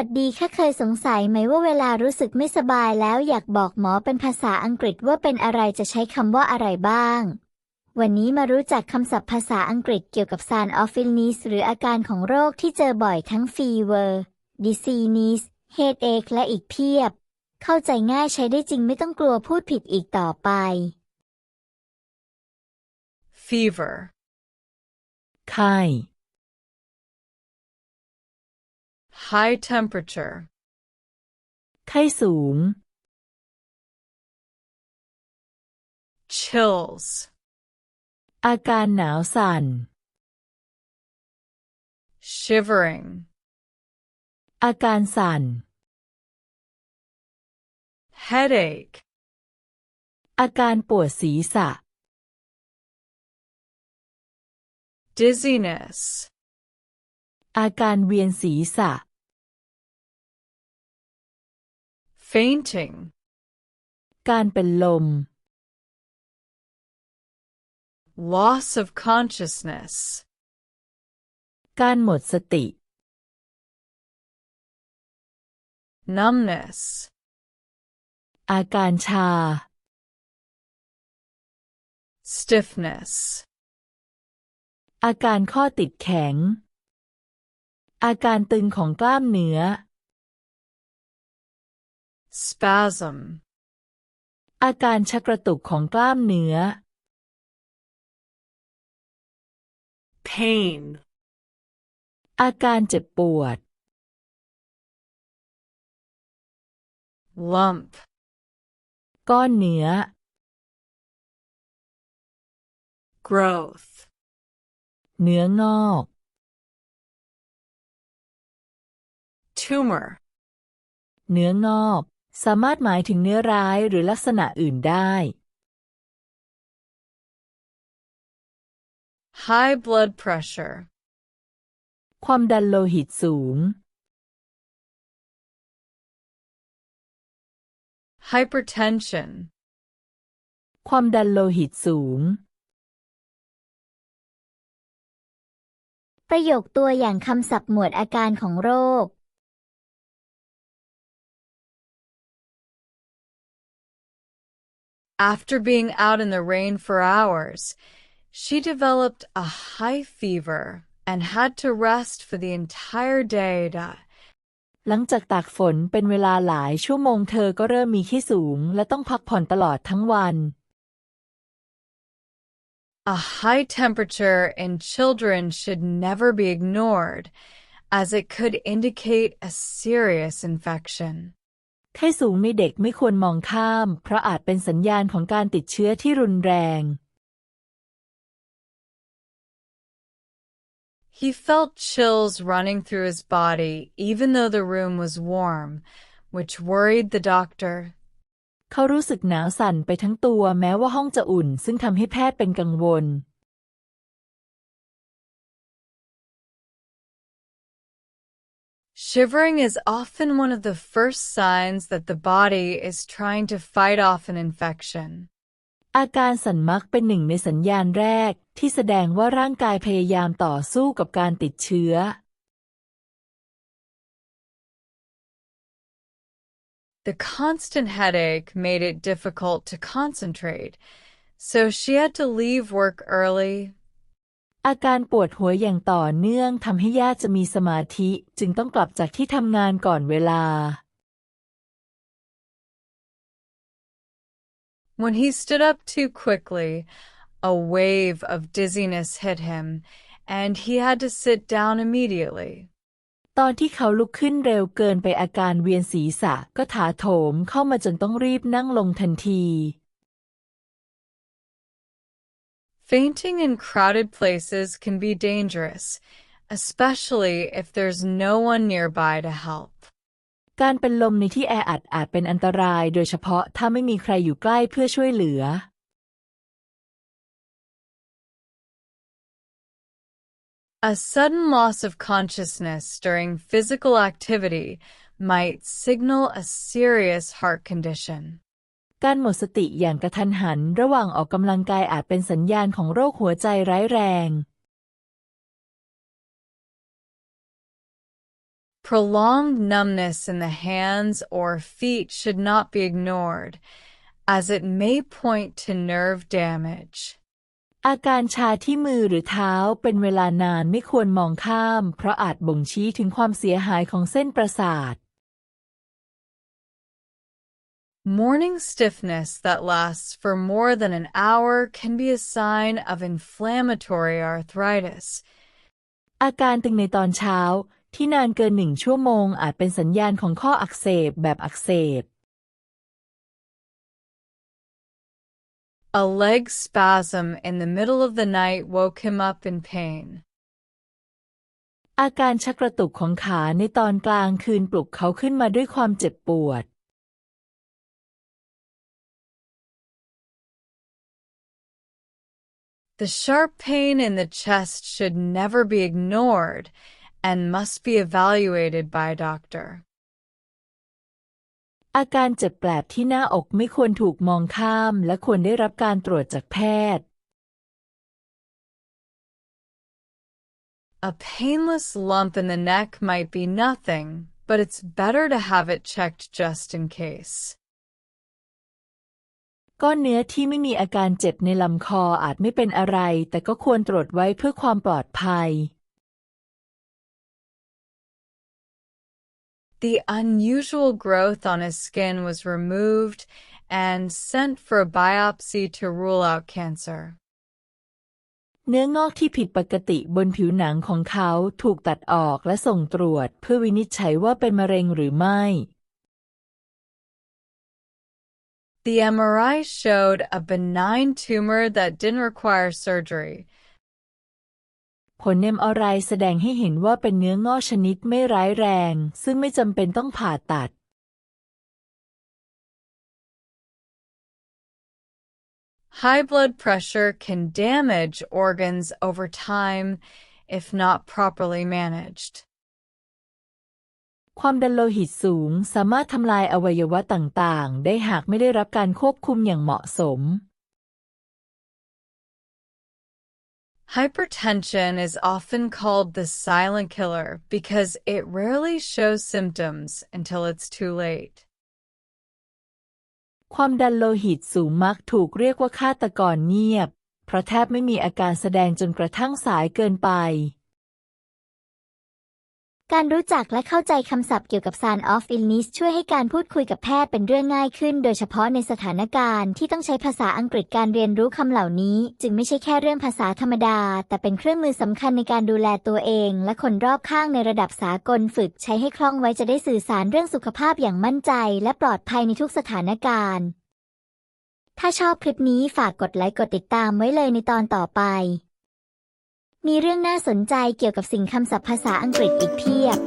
วัสดีค่ะเคยสงสัยไหมว่าเวลารู้สึกไม่สบายแล้วอยากบอกหมอเป็นภาษาอังกฤษว่าเป็นอะไรจะใช้คำว่าอะไรบ้าง วันนี้มารู้จักคำศัพท์ภาษาอังกฤษเกี่ยวกับ Sun of illness หรืออาการของโรคที่เจอบ่อยทั้ง fever dizziness headache และอีกเพียบ เข้าใจง่ายใช้ได้จริงไม่ต้องกลัวพูดผิดอีกต่อไป fever, ไข้ high temperature, ไข้สูง chills, อาการหนาวสั่น shivering, อาการสั่น headache, อาการปวดศีรษะ dizziness, อาการเวียนศีรษะ fainting, การเป็นลม loss of consciousness, การหมดสติ numbness, อาการชา stiffness, อาการข้อติดแข็ง อาการตึงของกล้ามเนื้อ spasm, อาการชักกระตุกของกล้ามเนื้อ pain, อาการเจ็บปวด lump, ก้อนเนื้อ growth, เนื้องอก tumor, เนื้องอก สามารถหมายถึงเนื้อร้ายหรือลักษณะอื่นได้ high blood pressure, ความดันโลหิตสูง hypertension, ความดันโลหิตสูง ประโยคตัวอย่างคำศัพท์หมวดอาการของโรค After being out in the rain for hours, she developed a high fever and had to rest for the entire day. to- หลังจากตากฝนเป็นเวลาหลายชั่วโมงเธอก็เริ่มมีขี้สูง และต้องพักผ่อนตลอดทั้งวัน A high temperature in children should never be ignored, as it could indicate a serious infection. ไข้สูงในเด็กไม่ควรมองข้าม เพราะอาจเป็นสัญญาณของการติดเชื้อที่รุนแรง He felt chills running through his body, even though the room was warm, which worried the doctor. เขารู้สึกหนาวสั่นไปทั้งตัวแม้ว่าห้องจะอุ่น ซึ่งทำให้แพทย์เป็นกังวล Shivering is often one of the first signs that the body is trying to fight off an infection. อาการสั่นมักเป็นหนึ่งในสัญญาณแรก ที่แสดงว่าร่างกายพยายามต่อสู้กับการติดเชื้อ The constant headache made it difficult to concentrate, so she had to leave work early. อาการปวดหัวอย่างต่อเนื่องทำให้ยากจะมีสมาธิจึงต้องกลับจากที่ทำงานก่อนเวลา When he stood up too quickly, a wave of dizziness hit him, and he had to sit down immediately. ตอนที่เขาลุกขึ้นเร็วเกินไปอาการเวียนศีรษะก็ถาโถมเข้ามาจนต้องรีบนั่งลงทันที Fainting in crowded places can be dangerous, especially if there's no one nearby to help. การเป็นลมในที่แออัดอาจเป็นอันตราย โดยเฉพาะถ้าไม่มีใครอยู่ใกล้เพื่อช่วยเหลือ A sudden loss of consciousness during physical activity might signal a serious heart condition. การหมดสติอย่างกระทันหันระหว่างออกกำลังกายอาจเป็นสัญญาณของโรคหัวใจร้ายแรง Prolonged numbness in the hands or feet should not be ignored, as it may point to nerve damage. อาการชาที่มือหรือเท้าเป็นเวลานานไม่ควรมองข้าม เพราะอาจบ่งชี้ถึงความเสียหายของเส้นประสาท Morning stiffness that lasts for more than an hour can be a sign of inflammatory arthritis. อาการตึงในตอนเช้า ที่นานเกินหนึ่งชั่วโมงอาจเป็นสัญญาณของข้ออักเสบแบบอักเสบ A leg spasm in the middle of the night woke him up in pain. อาการชักกระตุกของขาในตอนกลางคืนปลุกเขาขึ้นมาด้วยความเจ็บปวด The sharp pain in the chest should never be ignored and must be evaluated by a doctor. อาการเจ็บแปลบที่หน้าอกไม่ควรถูกมองข้าม และควรได้รับการตรวจจากแพทย์ A painless lump in the neck might be nothing, but it's better to have it checked just in case. ก้อนเนื้อที่ไม่มีอาการเจ็บในลำคออาจไม่เป็นอะไร แต่ก็ควรตรวจไว้เพื่อความปลอดภัย The unusual growth on his skin was removed and sent for a biopsy to rule out cancer. เนื้องอกที่ผิดปกติบนผิวหนังของเขาถูกตัดออกและส่งตรวจเพื่อวินิจฉัยว่าเป็นมะเร็งหรือไม่ The MRI showed a benign tumor that didn't require surgery. ผลเอ็มอรายแสดงให้เห็นว่าเป็นเนื้องอกชนิดไม่ร้ายแรง ซึ่งไม่จำเป็นต้องผ่าตัด High blood pressure can damage organs over time if not properly managed. ความดันโลหิตสูงสามารถทำลายอวัยวะต่างๆ ได้หากไม่ได้รับการควบคุมอย่างเหมาะสม Hypertension is often called the silent killer because it rarely shows symptoms until it's too late. ความดันโลหิตสูงมักถูกเรียกว่าฆาตกรเงียบ เพราะแทบไม่มีอาการแสดงจนกระทั่งสายเกินไป การรู้จักและเข้าใจคำศัพท์เกี่ยวกับ Sign of Illness ช่วยให้การพูดคุยกับแพทย์เป็นเรื่องง่ายขึ้น โดยเฉพาะในสถานการณ์ที่ต้องใช้ภาษาอังกฤษการเรียนรู้คำเหล่านี้ จึงไม่ใช่แค่เรื่องภาษาธรรมดา แต่เป็นเครื่องมือสำคัญในการดูแลตัวเอง และคนรอบข้างในระดับสากลฝึกใช้ให้คล่องไว้จะได้สื่อสารเรื่องสุขภาพอย่างมั่นใจ และปลอดภัยในทุกสถานการณ์ ถ้าชอบคลิปนี้ฝากกดไลค์กดติดตามไว้เลยในตอนต่อไป มีเรื่องน่าสนใจเกี่ยวกับสิ่งคำศัพท์ภาษาอังกฤษอีกเพียบ